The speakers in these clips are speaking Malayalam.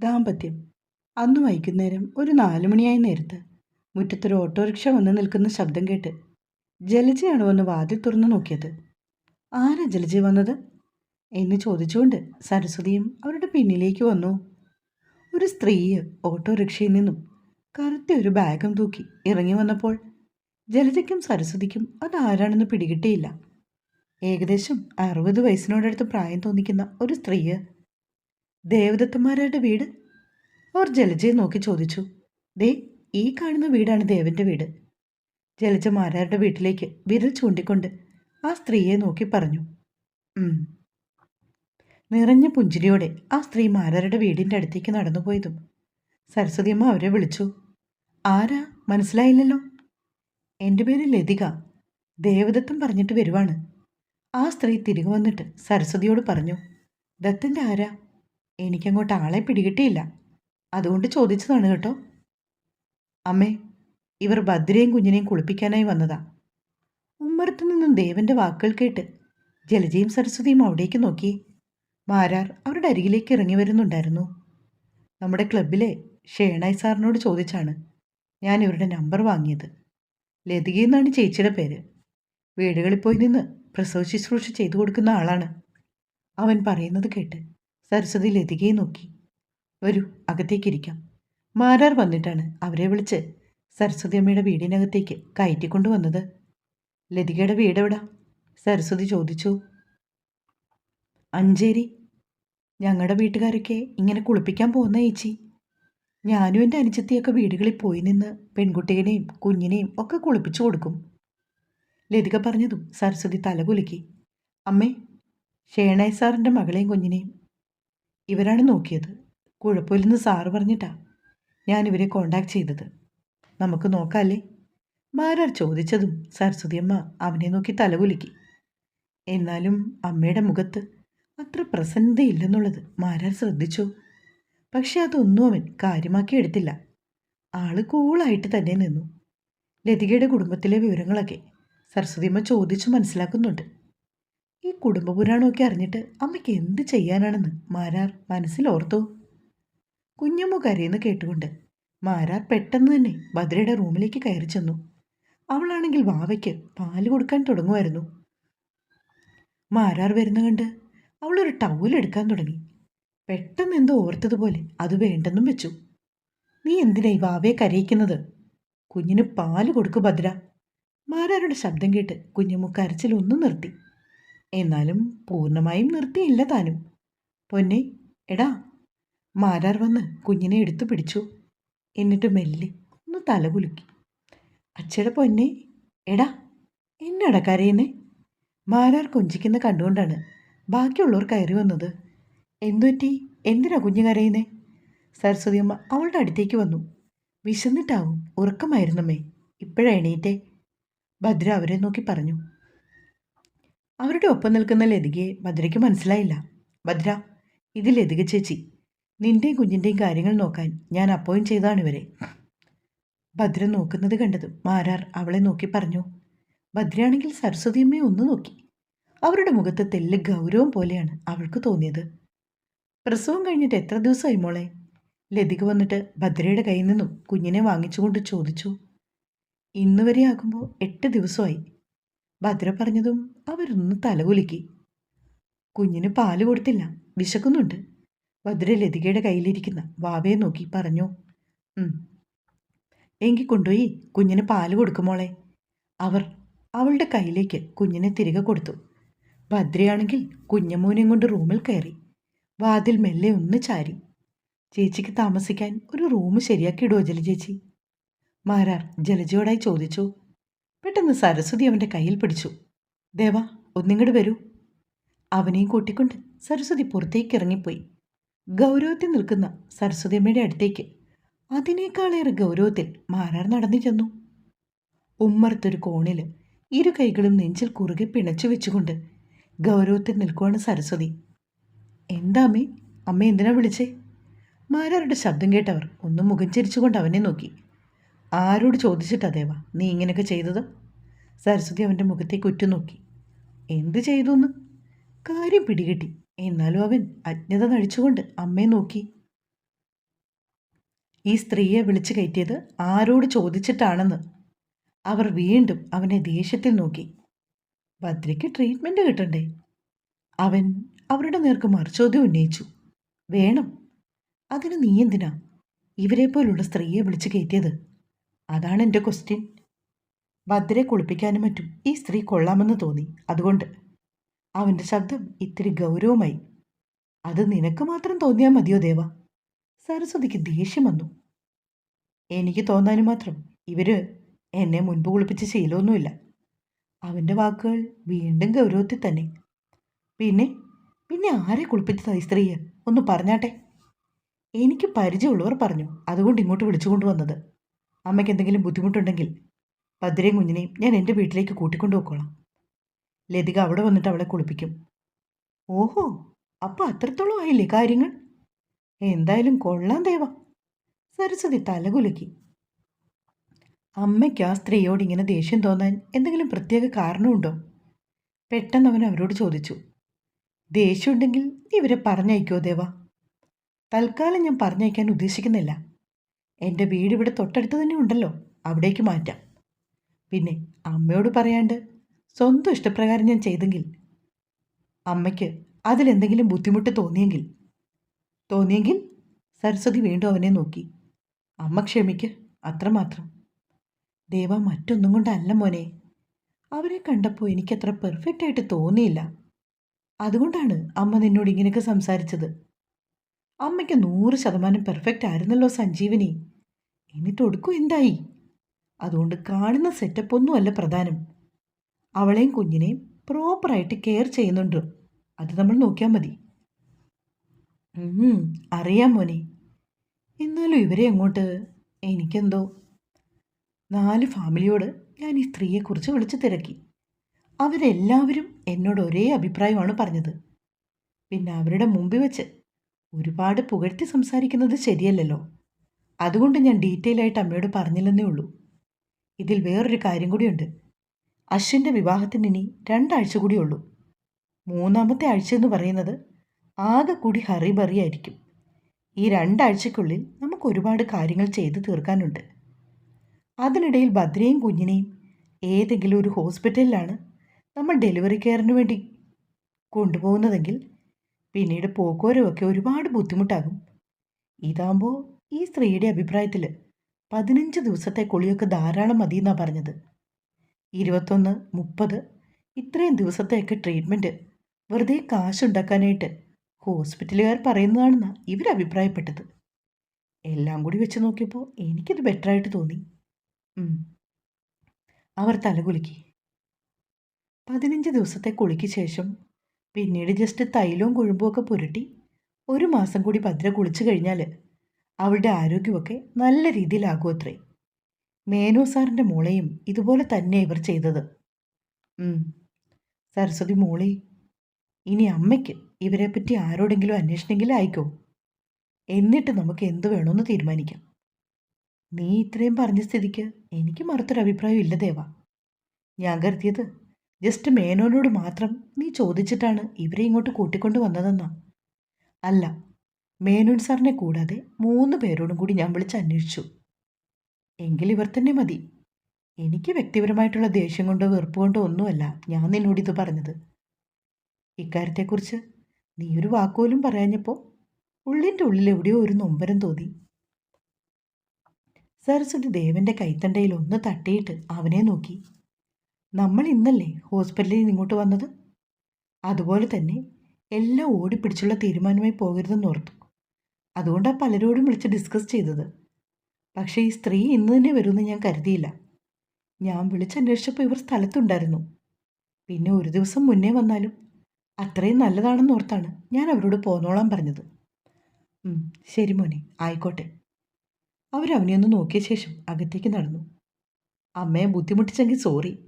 ദാമ്പത്യം. അന്ന് വൈകുന്നേരം ഒരു നാലുമണിയായി നേരത്ത് മുറ്റത്തൊരു ഓട്ടോറിക്ഷ വന്ന് നിൽക്കുന്ന ശബ്ദം കേട്ട് ജലജയാണ് വന്ന് വാതിൽ തുറന്നു നോക്കിയത്. ആരാ ജലജ വന്നത്? എന്ന് ചോദിച്ചുകൊണ്ട് സരസ്വതിയും അവരുടെ പിന്നിലേക്ക് വന്നു. ഒരു സ്ത്രീ ഓട്ടോറിക്ഷയിൽ നിന്നും കറുത്ത ഒരു ബാഗും തൂക്കി ഇറങ്ങി വന്നപ്പോൾ ജലജയ്ക്കും സരസ്വതിക്കും അതാരാണെന്ന് പിടികിട്ടിയില്ല. ഏകദേശം അറുപത് വയസ്സിനോടടുത്ത് പ്രായം തോന്നിക്കുന്ന ഒരു സ്ത്രീ ദേവദത്തന്മാരുടെ വീട്? അവർ ജലജയെ നോക്കി ചോദിച്ചു. ദേ ഈ കാണുന്ന വീടാണ് ദേവന്റെ വീട്. ജലജ മാരാരുടെ വീട്ടിലേക്ക് വിരൽ ചൂണ്ടിക്കൊണ്ട് ആ സ്ത്രീയെ നോക്കി പറഞ്ഞു. നിറഞ്ഞ പുഞ്ചിരിയോടെ ആ സ്ത്രീ മാരാരുടെ വീടിന്റെ അടുത്തേക്ക് നടന്നുപോയതും സരസ്വതിയമ്മ അവരെ വിളിച്ചു. ആരാ? മനസ്സിലായില്ലല്ലോ. എന്റെ പേര് ലതിക. ദേവദത്തം പറഞ്ഞിട്ട് വരുവാണ്. ആ സ്ത്രീ തിരികെ വന്നിട്ട് സരസ്വതിയോട് പറഞ്ഞു. ദത്തന്റെ ആരാ? എനിക്കങ്ങോട്ട് ആളെ പിടികിട്ടിയില്ല. അതുകൊണ്ട് ചോദിച്ചതാണ് കേട്ടോ. അമ്മേ ഇവർ ഭദ്രയും കുഞ്ഞിനെയും കുളിപ്പിക്കാനായി വന്നതാ. ഉമ്മറത്തു നിന്നും ദേവന്റെ വാക്കുകൾ കേട്ട് ജലജയും സരസ്വതിയും അവിടേക്ക് നോക്കി. മാരാർ അവരുടെ അരികിലേക്ക് ഇറങ്ങി വരുന്നുണ്ടായിരുന്നു. നമ്മുടെ ക്ലബിലെ ഷേണായി സാറിനോട് ചോദിച്ചാണ് ഞാൻ ഇവരുടെ നമ്പർ വാങ്ങിയത്. ലതിക എന്നാണ് ചേച്ചിയുടെ പേര്. വീടുകളിൽ പോയി നിന്ന് പ്രസവ ശുശ്രൂഷ ചെയ്തു കൊടുക്കുന്ന ആളാണ്. അവൻ പറയുന്നത് കേട്ട് സരസ്വതി ലതികയെ നോക്കി. വരൂ അകത്തേക്കിരിക്കാം. മാരാർ വന്നിട്ടാണ് അവരെ വിളിച്ച് സരസ്വതി അമ്മയുടെ വീടിനകത്തേക്ക് കയറ്റിക്കൊണ്ടു വന്നത് ലതികയുടെ വീടെവിടാ? സരസ്വതി ചോദിച്ചു. അഞ്ചേരി ഞങ്ങളുടെ വീട്ടുകാരൊക്കെ ഇങ്ങനെ കുളിപ്പിക്കാൻ പോകുന്ന ചേച്ചി. ഞാനും എന്റെ അനുജത്തിയൊക്കെ വീടുകളിൽ പോയി നിന്ന് പെൺകുട്ടികളെയും കുഞ്ഞിനെയും ഒക്കെ കുളിപ്പിച്ചു കൊടുക്കും. ലതിക പറഞ്ഞതും സരസ്വതി തല കുലുക്കി അമ്മേ ഷേണായി സാറിന്റെ മകളെയും കുഞ്ഞിനെയും ഇവരാണ് നോക്കിയത്. കുഴപ്പമില്ലെന്ന് സാറ് പറഞ്ഞിട്ടാ ഞാൻ ഇവരെ കോണ്ടാക്ട് ചെയ്തത്. നമുക്ക് നോക്കാല്ലേ? മാരാർ ചോദിച്ചതും സരസ്വതിയമ്മ അവനെ നോക്കി തലകുലുക്കി. എന്നാലും അമ്മയുടെ മുഖത്ത് അത്ര പ്രസന്നതയില്ലെന്നുള്ളത് മാരാർ ശ്രദ്ധിച്ചു. പക്ഷെ അതൊന്നും അവൻ കാര്യമാക്കി എടുത്തില്ല. ആൾ കൂളായിട്ട് തന്നെ നിന്നു. ലതികയുടെ കുടുംബത്തിലെ വിവരങ്ങളൊക്കെ സരസ്വതിയമ്മ ചോദിച്ചു മനസ്സിലാക്കുന്നുണ്ട്. ഈ കുടുംബ പുരാണമൊക്കെ അറിഞ്ഞിട്ട് അമ്മയ്ക്ക് എന്ത് ചെയ്യാനാണെന്ന് മാരാർ മനസ്സിൽ ഓർത്തു. കുഞ്ഞമ്മ കരയെന്ന് കേട്ടുകൊണ്ട് മാരാർ പെട്ടെന്ന് തന്നെ ഭദ്രയുടെ റൂമിലേക്ക് കയറി ചെന്നു. അവളാണെങ്കിൽ വാവയ്ക്ക് പാൽ കൊടുക്കാൻ തുടങ്ങുമായിരുന്നു. മാരാർ വരുന്ന കണ്ട് അവളൊരു ടവൽ എടുക്കാൻ തുടങ്ങി. പെട്ടെന്ന് എന്തോ ഓർത്തതുപോലെ അത് വേണ്ടെന്നും വെച്ചു. നീ എന്തിനാ ഈ വാവയെ കരയിക്കുന്നത്? കുഞ്ഞിന് പാൽ കൊടുക്കു ഭദ്ര. മാരാരുടെ ശബ്ദം കേട്ട് കുഞ്ഞമ്മു കരച്ചിലൊന്നും നിർത്തി. എന്നാലും പൂർണമായും നിർത്തിയില്ല താനും. പൊന്നെ എടാ മാരാർ വന്ന് കുഞ്ഞിനെ എടുത്തു പിടിച്ചു. എന്നിട്ട് മെല്ലെ ഒന്ന് തലകുലുക്കി അച്ഛയുടെ പൊന്നെ എടാ എന്നടാ കരയുന്നേ? മാരാർ കൊഞ്ചിക്കുന്ന കണ്ടുകൊണ്ടാണ് ബാക്കിയുള്ളവർ കയറി വന്നത്. എന്തുപറ്റി? എന്തിനാ കുഞ്ഞു കരയുന്നേ? സരസ്വതിയമ്മ അവളുടെ അടുത്തേക്ക് വന്നു. വിശന്നിട്ടാവും ഉറക്കമായിരുന്നമ്മേ ഇപ്പോഴെണീറ്റേ ഭദ്ര അവരെ നോക്കി പറഞ്ഞു. അവരുടെ ഒപ്പം നിൽക്കുന്ന ലതികയെ ഭദ്രയ്ക്ക് മനസ്സിലായില്ല. ഭദ്ര ഇത് ലതിക ചേച്ചി. നിന്റെയും കുഞ്ഞിന്റെയും കാര്യങ്ങൾ നോക്കാൻ ഞാൻ അപ്പോയിന്റ് ചെയ്താണ് ഇവരെ. ഭദ്ര നോക്കുന്നത് കണ്ടതും മാരാർ അവളെ നോക്കി പറഞ്ഞു. ഭദ്രയാണെങ്കിൽ സരസ്വതിയമ്മയെ ഒന്ന് നോക്കി. അവരുടെ മുഖത്ത് തെല്ല് ഗൗരവം പോലെയാണ് അവൾക്ക് തോന്നിയത്. പ്രസവം കഴിഞ്ഞിട്ട് എത്ര ദിവസമായി മോളെ? ലതിക വന്നിട്ട് ഭദ്രയുടെ കയ്യിൽ നിന്നും കുഞ്ഞിനെ വാങ്ങിച്ചുകൊണ്ട് ചോദിച്ചു. ഇന്ന് വരെ ആകുമ്പോൾ എട്ട് ദിവസമായി. ഭദ്ര പറഞ്ഞതും അവരൊന്ന് തലകുലുക്കി കുഞ്ഞിന് പാൽ കൊടുത്തില്ല. വിശക്കുന്നുണ്ട്. ഭദ്ര ലതികയുടെ കയ്യിലിരിക്കുന്ന വാവയെ നോക്കി പറഞ്ഞു "ഉം. എങ്കിൽ കൊണ്ടുപോയി കുഞ്ഞിന് പാൽ കൊടുക്കുമോളെ അവർ അവളുടെ കയ്യിലേക്ക് കുഞ്ഞിനെ തിരികെ കൊടുത്തു. ഭദ്രയാണെങ്കിൽ കുഞ്ഞമോനെയും കൊണ്ട് റൂമിൽ കയറി. വാതിൽ മെല്ലെ ഒന്ന് ചാരി. ചേച്ചിക്ക് താമസിക്കാൻ ഒരു റൂം ശരിയാക്കി ഇടുവോ ജലചേച്ചി മാരാർ ജലജയോടായി ചോദിച്ചു. പെട്ടെന്ന് സരസ്വതി അവന്റെ കയ്യിൽ പിടിച്ചു. ദേവ ഒന്നിങ്ങോട്ട് വരൂ. അവനെയും കൂട്ടിക്കൊണ്ട് സരസ്വതി പുറത്തേക്ക് ഇറങ്ങിപ്പോയി ഗൗരവത്തിൽ നിൽക്കുന്ന സരസ്വതിയമ്മയുടെ അടുത്തേക്ക് അതിനേക്കാളേറെ ഗൗരവത്തിൽ മാരാർ നടന്നു ചെന്നു. ഉമ്മറത്തൊരു കോണിൽ ഇരു കൈകളും നെഞ്ചിൽ കുറുകെ പിണച്ചു വെച്ചുകൊണ്ട് ഗൗരവത്തിൽ നിൽക്കുവാണ് സരസ്വതി. എന്താ അമ്മേ? അമ്മ എന്തിനാ വിളിച്ചേ? മാരാരുടെ ശബ്ദം കേട്ടവർ ഒന്ന് മുഖം ചിരിച്ചുകൊണ്ട് അവനെ നോക്കി. ആരോട് ചോദിച്ചിട്ടാ ദേവ? നീ ഇങ്ങനെയൊക്കെ ചെയ്തത്? സരസ്വതി അവന്റെ മുഖത്തേക്ക് ഉറ്റുനോക്കി എന്ത് ചെയ്തു എന്ന് കാര്യം പിടികിട്ടി. എന്നാലും അവൻ അജ്ഞത നഴിച്ചുകൊണ്ട് അമ്മയെ നോക്കി. ഈ സ്ത്രീയെ വിളിച്ചു കയറ്റിയത് ആരോട് ചോദിച്ചിട്ടാണെന്ന് അവർ വീണ്ടും അവനെ ദേഷ്യത്തിൽ നോക്കി. ഭദ്രയ്ക്ക് ട്രീറ്റ്മെന്റ് കിട്ടണ്ടേ? അവൻ അവരുടെ നേർക്ക് മറുചോദ്യം ഉന്നയിച്ചു. വേണം. അതിന് നീ എന്തിനാ ഇവരെ പോലുള്ള സ്ത്രീയെ വിളിച്ചു കയറ്റിയത്? അതാണ് എന്റെ ക്വസ്റ്റ്യൻ ഭദ്രയെ കുളിപ്പിക്കാനും മറ്റും ഈ സ്ത്രീ കൊള്ളാമെന്ന് തോന്നി. അതുകൊണ്ട് അവന്റെ ശബ്ദം ഇത്തിരി ഗൗരവമായി. അത് നിനക്ക് മാത്രം തോന്നിയാൽ മതിയോ ദേവ? സരസ്വതിക്ക് ദേഷ്യം വന്നു. എനിക്ക് തോന്നാനും മാത്രം ഇവർ എന്നെ മുൻപ് കുളിപ്പിച്ച് ശീലമൊന്നുമില്ല. അവന്റെ വാക്കുകൾ വീണ്ടും ഗൗരവത്തിൽ തന്നെ. പിന്നെ പിന്നെ ആരെ കുളിപ്പിച്ചതാ ഈ സ്ത്രീയെ? ഒന്ന് പറഞ്ഞാട്ടെ? എനിക്ക് പരിചയമുള്ളവർ പറഞ്ഞു. അതുകൊണ്ട് ഇങ്ങോട്ട് വിളിച്ചു കൊണ്ടുവന്നത് അമ്മയ്ക്ക് എന്തെങ്കിലും ബുദ്ധിമുട്ടുണ്ടെങ്കിൽ ഭദ്രയും കുഞ്ഞിനെയും ഞാൻ എന്റെ വീട്ടിലേക്ക് കൂട്ടിക്കൊണ്ടു പോയിക്കോളാം. ലതിക അവിടെ വന്നിട്ട് അവളെ കുളിപ്പിക്കും. ഓഹോ അപ്പോൾ അത്രത്തോളം ആയില്ലേ കാര്യങ്ങൾ? എന്തായാലും കൊള്ളാം ദേവ. സരസ്വതി തലകുലുക്കി. അമ്മയ്ക്ക് ആ സ്ത്രീയോട് ഇങ്ങനെ ദേഷ്യം തോന്നാൻ എന്തെങ്കിലും പ്രത്യേക കാരണമുണ്ടോ? പെട്ടെന്ന് അവൻ അവരോട് ചോദിച്ചു. ദേഷ്യമുണ്ടെങ്കിൽ ഇവരെ പറഞ്ഞയക്കോ ദേവ. തൽക്കാലം ഞാൻ പറഞ്ഞയക്കാൻ ഉദ്ദേശിക്കുന്നില്ല. എന്റെ വീട് ഇവിടെ തൊട്ടടുത്ത് തന്നെ ഉണ്ടല്ലോ. അവിടേക്ക് മാറ്റാം. പിന്നെ അമ്മയോട് പറയാണ്ട് സ്വന്തം ഇഷ്ടപ്രകാരം ഞാൻ ചെയ്തെങ്കിൽ? അമ്മയ്ക്ക് അതിലെന്തെങ്കിലും ബുദ്ധിമുട്ട് തോന്നിയെങ്കിൽ? തോന്നിയെങ്കിൽ സരസ്വതി വീണ്ടും അവനെ നോക്കി. അമ്മ ക്ഷമിക്ക് അത്രമാത്രം. ദേവ മറ്റൊന്നും കൊണ്ടല്ല മോനെ. അവരെ കണ്ടപ്പോൾ എനിക്കത്ര പെർഫെക്റ്റായിട്ട് തോന്നിയില്ല. അതുകൊണ്ടാണ് അമ്മ നിന്നോട് ഇങ്ങനെയൊക്കെ സംസാരിച്ചത്. അമ്മയ്ക്ക് നൂറ് ശതമാനം പെർഫെക്റ്റ് ആയിരുന്നല്ലോ സഞ്ജീവനി. എന്നിട്ട് ഒടുക്കും എന്തായി? അതുകൊണ്ട് കാണുന്ന സെറ്റപ്പ് ഒന്നുമല്ല പ്രധാനം. അവളെയും കുഞ്ഞിനെയും പ്രോപ്പറായിട്ട് കെയർ ചെയ്യുന്നുണ്ട്. അത് നമ്മൾ നോക്കിയാൽ മതി. അറിയാം മോനെ. എന്നാലും ഇവരെ അങ്ങോട്ട് എനിക്കെന്തോ? നാല് ഫാമിലിയോട് ഞാൻ ഈ സ്ത്രീയെക്കുറിച്ച് വിളിച്ച് തിരക്കി. അവരെല്ലാവരും എന്നോട് ഒരേ അഭിപ്രായമാണ് പറഞ്ഞത്. പിന്നെ അവരുടെ മുമ്പിൽ വെച്ച് ഒരുപാട് പുകഴ്ത്തി സംസാരിക്കുന്നത് ശരിയല്ലല്ലോ. അതുകൊണ്ട് ഞാൻ ഡീറ്റെയിൽ ആയിട്ട് അമ്മയോട് പറഞ്ഞില്ലെന്നേ ഉള്ളൂ. ഇതിൽ വേറൊരു കാര്യം കൂടിയുണ്ട്. അശ്വിന്റെ വിവാഹത്തിന് ഇനി രണ്ടാഴ്ച കൂടിയുള്ളൂ. മൂന്നാമത്തെ ആഴ്ച എന്ന് പറയുന്നത് ആകെ കൂടി ഹറിബറിയായിരിക്കും ഈ രണ്ടാഴ്ചക്കുള്ളിൽ നമുക്ക് ഒരുപാട് കാര്യങ്ങൾ ചെയ്തു തീർക്കാനുണ്ട്. അതിനിടയിൽ ഭദ്രയും കുഞ്ഞിനെയും ഏതെങ്കിലും ഒരു ഹോസ്പിറ്റലിലാണ് നമ്മൾ ഡെലിവറി കെയറിന് വേണ്ടി കൊണ്ടുപോകുന്നതെങ്കിൽ പിന്നീട് പോക്കോരമൊക്കെ ഒരുപാട് ബുദ്ധിമുട്ടാകും. ഇതാകുമ്പോൾ ഈ സ്ത്രീയുടെ അഭിപ്രായത്തിൽ പതിനഞ്ച് ദിവസത്തെ കുളിയൊക്കെ ധാരാളം മതി എന്നാണ് പറഞ്ഞത്. ഇരുപത്തൊന്ന് മുപ്പത് ഇത്രയും ദിവസത്തെയൊക്കെ ട്രീറ്റ്മെന്റ് വെറുതെ കാശുണ്ടാക്കാനായിട്ട് ഹോസ്പിറ്റലുകാർ പറയുന്നതാണെന്നാണ് ഇവരഭിപ്രായപ്പെട്ടത് എല്ലാം കൂടി വെച്ച് നോക്കിയപ്പോൾ എനിക്കിത് ബെറ്ററായിട്ട് തോന്നി. അവർ തലകുലുക്കി. പതിനഞ്ച് ദിവസത്തെ കുളിക്ക് ശേഷം പിന്നീട് ജസ്റ്റ് തൈലവും കുഴമ്പുമൊക്കെ പുരട്ടി ഒരു മാസം കൂടി ഭദ്ര കുളിച്ചു കഴിഞ്ഞാൽ അവളുടെ ആരോഗ്യമൊക്കെ നല്ല രീതിയിലാകും അത്രേ. മേനു സാറിന്റെ മോളെയും ഇതുപോലെ തന്നെ ഇവർ ചെയ്തത്. സരസ്വതി മോളെ ഇനി അമ്മയ്ക്ക് ഇവരെപ്പറ്റി ആരോടെങ്കിലും അന്വേഷണമെങ്കിലും ആയിക്കോ. എന്നിട്ട് നമുക്ക് എന്ത് വേണമെന്ന് തീരുമാനിക്കാം. നീ ഇത്രയും പറഞ്ഞ സ്ഥിതിക്ക് എനിക്ക് മറുത്തൊരു അഭിപ്രായം ഇല്ല ദേവ. ഞാൻ കരുതിയത് ജസ്റ്റ് മേനോനോട് മാത്രം നീ ചോദിച്ചിട്ടാണ് ഇവരെ ഇങ്ങോട്ട് കൂട്ടിക്കൊണ്ട് വന്നതെന്നാ? അല്ല മേനോൻ സാറിനെ കൂടാതെ മൂന്ന് പേരോടും കൂടി ഞാൻ വിളിച്ച് അന്വേഷിച്ചു. എങ്കിൽ ഇവർ തന്നെ മതി. എനിക്ക് വ്യക്തിപരമായിട്ടുള്ള ദേഷ്യം കൊണ്ടോ വെറുപ്പ് കൊണ്ടോ ഒന്നുമല്ല ഞാൻ നിന്നോട് ഇത് പറഞ്ഞത്. ഇക്കാര്യത്തെക്കുറിച്ച് നീ ഒരു വാക്കുപോലും പറയാഞ്ഞപ്പോൾ ഉള്ളിന്റെ ഉള്ളിൽ എവിടെയോ ഒരു നൊമ്പരം തോന്നി. സരസ്വതി ദേവന്റെ കൈത്തണ്ടയിൽ ഒന്ന് തട്ടിയിട്ട് അവനെ നോക്കി. നമ്മൾ ഇന്നല്ലേ ഹോസ്പിറ്റലിൽ നിന്ന് ഇങ്ങോട്ട് വന്നത്? അതുപോലെ തന്നെ എല്ലാം ഓടിപ്പിടിച്ചുള്ള തീരുമാനമായി പോകരുതെന്ന് ഓർത്തു. അതുകൊണ്ടാണ് പലരോടും വിളിച്ച് ഡിസ്കസ് ചെയ്തത്. പക്ഷേ ഈ സ്ത്രീ ഇന്ന് തന്നെ വരുമെന്ന് ഞാൻ കരുതിയില്ല. ഞാൻ വിളിച്ചന്വേഷിച്ചപ്പോൾ ഇവർ സ്ഥലത്തുണ്ടായിരുന്നു. പിന്നെ ഒരു ദിവസം മുന്നേ വന്നാലും അത്രയും നല്ലതാണെന്ന് ഓർത്താണ് ഞാൻ അവരോട് പോന്നോളാൻ പറഞ്ഞത്. ശരി മോനെ ആയിക്കോട്ടെ. അവരവനെയൊന്ന് നോക്കിയ ശേഷം അകത്തേക്ക് നടന്നു. അമ്മയെ ബുദ്ധിമുട്ടിച്ചെങ്കിൽ സോറി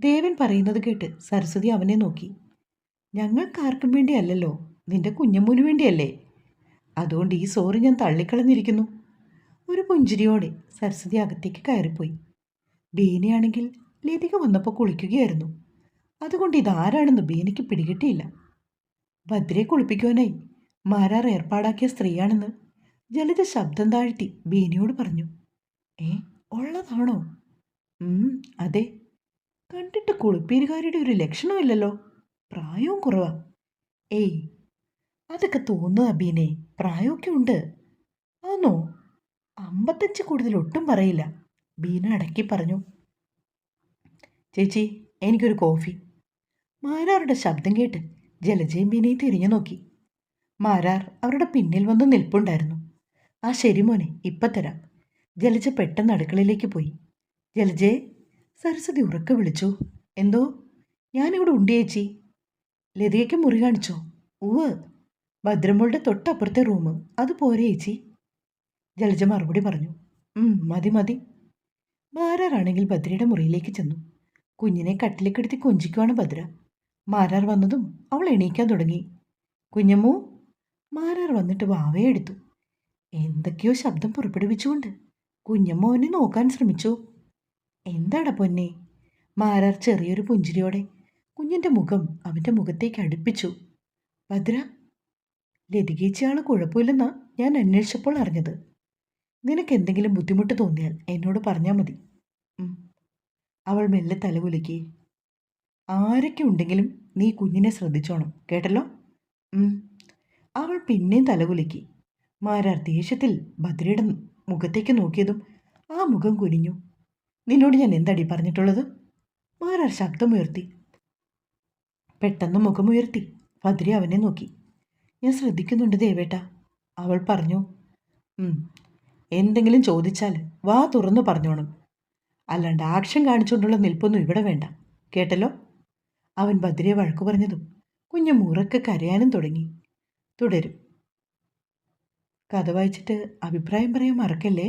ദേവൻ പറയുന്നത് കേട്ട് സരസ്വതി അവനെ നോക്കി. ഞങ്ങൾക്കാർക്കും വേണ്ടിയല്ലല്ലോ. നിന്റെ കുഞ്ഞമ്മൂന് വേണ്ടിയല്ലേ? അതുകൊണ്ട് ഈ സോറി ഞാൻ തള്ളിക്കളഞ്ഞിരിക്കുന്നു. ഒരു പുഞ്ചിരിയോടെ സരസ്വതി അകത്തേക്ക് കയറിപ്പോയി. ബീനയാണെങ്കിൽ ലതിക വന്നപ്പോൾ കുളിക്കുകയായിരുന്നു. അതുകൊണ്ട് ഇതാരാണെന്ന് ബീനയ്ക്ക് പിടികിട്ടിയില്ല. ഭദ്രയെ കുളിപ്പിക്കുവാനായി മാരാർ ഏർപ്പാടാക്കിയ സ്ത്രീയാണെന്ന് ജലജ ശബ്ദം താഴ്ത്തി ബീനയോട് പറഞ്ഞു. ഏ ഉള്ളതാണോ? അതെ. കണ്ടിട്ട് കുളിപ്പീരുകാരുടെ ഒരു ലക്ഷണമില്ലല്ലോ പ്രായവും കുറവാ. ഏയ് അതൊക്കെ തോന്നുന്നു അബീനെ. പ്രായമൊക്കെ ഉണ്ട്. ആന്നോ? അമ്പത്തഞ്ച് കൂടുതൽ ഒട്ടും പറയില്ല. ബീന അടക്കി പറഞ്ഞു. ചേച്ചി എനിക്കൊരു കോഫി. മാരാറുടെ ശബ്ദം കേട്ട് ജലജയും ബീനയും തിരിഞ്ഞു നോക്കി. മാരാർ അവരുടെ പിന്നിൽ വന്ന് നിൽപ്പുണ്ടായിരുന്നു. ആ ശരി മോനെ ഇപ്പം തരാം. ജലജ പെട്ടെന്ന് അടുക്കളയിലേക്ക് പോയി. ജലജയെ സരസ്വതി ഉറക്കെ വിളിച്ചു. എന്തോ? ഞാനിവിടെ ഉണ്ടിയേച്ചി ലതികയ്ക്ക് മുറി കാണിച്ചോ. ഉവ് ഭദ്രമ്മളുടെ തൊട്ടപ്പുറത്തെ റൂം. അത് പോരെ ചേച്ചി. ജലജ മറുപടി പറഞ്ഞു. "ഉം, മതി മതി. മാരാറാണെങ്കിൽ ഭദ്രയുടെ മുറിയിലേക്ക് ചെന്നു. കുഞ്ഞിനെ കട്ടിലേക്കെടുത്തി കൊഞ്ചിക്കുവാണ് ഭദ്ര. മാരാർ വന്നതും അവൾ എണീക്കാൻ തുടങ്ങി. കുഞ്ഞമ്മൂ മാരാർ വന്നിട്ട് വാവയെ എടുത്തു എന്തൊക്കെയോ ശബ്ദം പുറപ്പെടുവിച്ചുകൊണ്ട് കുഞ്ഞമ്മ അവനെ നോക്കാൻ ശ്രമിച്ചു. എന്താടാ പൊന്നെ? മാരാർ ചെറിയൊരു പുഞ്ചിരിയോടെ കുഞ്ഞിന്റെ മുഖം അവന്റെ മുഖത്തേക്ക് അടുപ്പിച്ചു. ഭദ്ര ലതികേച്ചിയാൾ കുഴപ്പമില്ലെന്നാ ഞാൻ അന്വേഷിച്ചപ്പോൾ അറിഞ്ഞത്. നിനക്ക് എന്തെങ്കിലും ബുദ്ധിമുട്ട് തോന്നിയാൽ എന്നോട് പറഞ്ഞാൽ മതി. അവൾ മെല്ലെ തലകുലുക്കി ആരൊക്കെ ഉണ്ടെങ്കിലും നീ കുഞ്ഞിനെ ശ്രദ്ധിച്ചോണം കേട്ടല്ലോ? അവൾ പിന്നെയും തലകുലുക്കി മാരാർ ദേഷ്യത്തിൽ ഭദ്രയുടെ മുഖത്തേക്ക് നോക്കിയതും ആ മുഖം കുനിഞ്ഞു. നിന്നോട് ഞാൻ എന്താടി പറഞ്ഞിട്ടുള്ളത്? മാരാർ ശബ്ദമുയർത്തി. പെട്ടെന്ന് മുഖമുയർത്തി. ഭദ്രി അവനെ നോക്കി. ഞാൻ ശ്രദ്ധിക്കുന്നുണ്ട് ദേവേട്ട. അവൾ പറഞ്ഞു എന്തെങ്കിലും ചോദിച്ചാൽ വാ തുറന്നു പറഞ്ഞോണം. അല്ലാണ്ട് ആക്ഷൻ കാണിച്ചുകൊണ്ടുള്ള നിൽപ്പൊന്നും ഇവിടെ വേണ്ട. കേട്ടല്ലോ? അവൻ ഭദ്രയെ വഴക്കു പറഞ്ഞതും കുഞ്ഞു മുറക്കെ കരയാനും തുടങ്ങി. തുടരും. കഥ വായിച്ചിട്ട് അഭിപ്രായം പറയാൻ മറക്കല്ലേ?